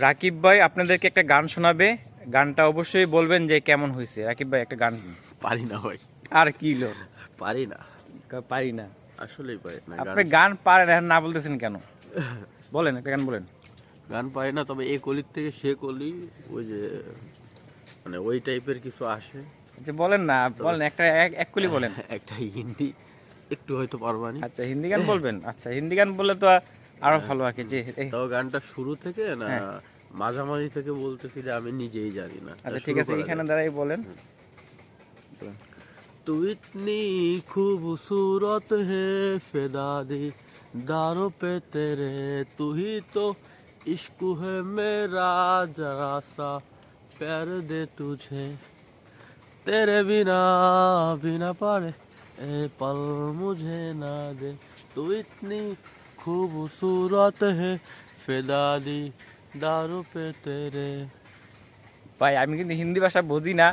রাকিব ভাই আপনাদেরকে একটা গান শোনাবে। গানটা অবশ্যই বলবেন যে কেমন হয়েছে। রাকিব ভাই একটা গান। পারি না ভাই। আর কি লো? পারি না। পারি না। আসলেই পারি না আপনি গান- পারেন এখন না বলতেছেন কেন? বলেন একটা গান বলেন। গান পারি না তবে এই কলির থেকে সে কলি ওই যে মানে ওই টাইপের কিছু আসে। আচ্ছা বলেন না বলেন একটা এক- এক কুলি বলেন। একটা হিন্দি একটু হয়তো পারবানি। আচ্ছা হিন্দি গান বলবেন? আচ্ছা হিন্দি গান বললে তো আরও হ্যাঁ। ভালো আর যে তো গানটা শুরু থেকে না হ্যাঁ। মাঝামাঝি থেকে বলতেছি যে আমি নিজেই জানি না। আচ্ছা ঠিক আছে এখানে দাঁড়াই বলেন। তু ইতনি খুবসুরত হে ফেদাদি দারো পে তেরে তো ইশক হে মেরা জরা সা প্যার দে তুঝে। তেরে বিনা বিনা পারে এ পল মুঝে না দে। তুই ইতনি खूबसूरत है फिदा दी दारों पे तेरे ভাই আমি কিন্তু হিন্দি ভাষা বুঝি না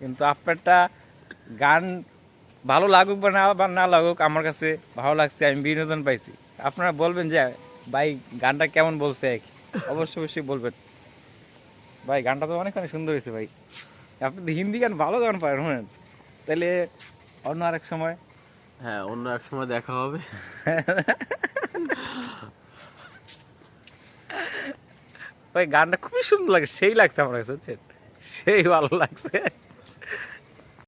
কিন্তু আপনারটা গান ভালো লাগুক বা না বা না লাগুক আমার কাছে ভালো লাগছে আমি বিনোদন পাইছি আপনারা বলবেন যে ভাই গানটা কেমন বলছে আর কি। অবশ্যই অবশ্যই বলবেন ভাই গানটা তো অনেক অনেক সুন্দর হয়েছে ভাই আপনি তো হিন্দি গান ভালো গান পারেন শুনেন তাহলে অন্য আরেক সময় হ্যাঁ অন্য এক সময় দেখা হবে ভাই গানটা খুবই সুন্দর লাগে সেই লাগছে আমার কাছে সেই ভালো লাগছে।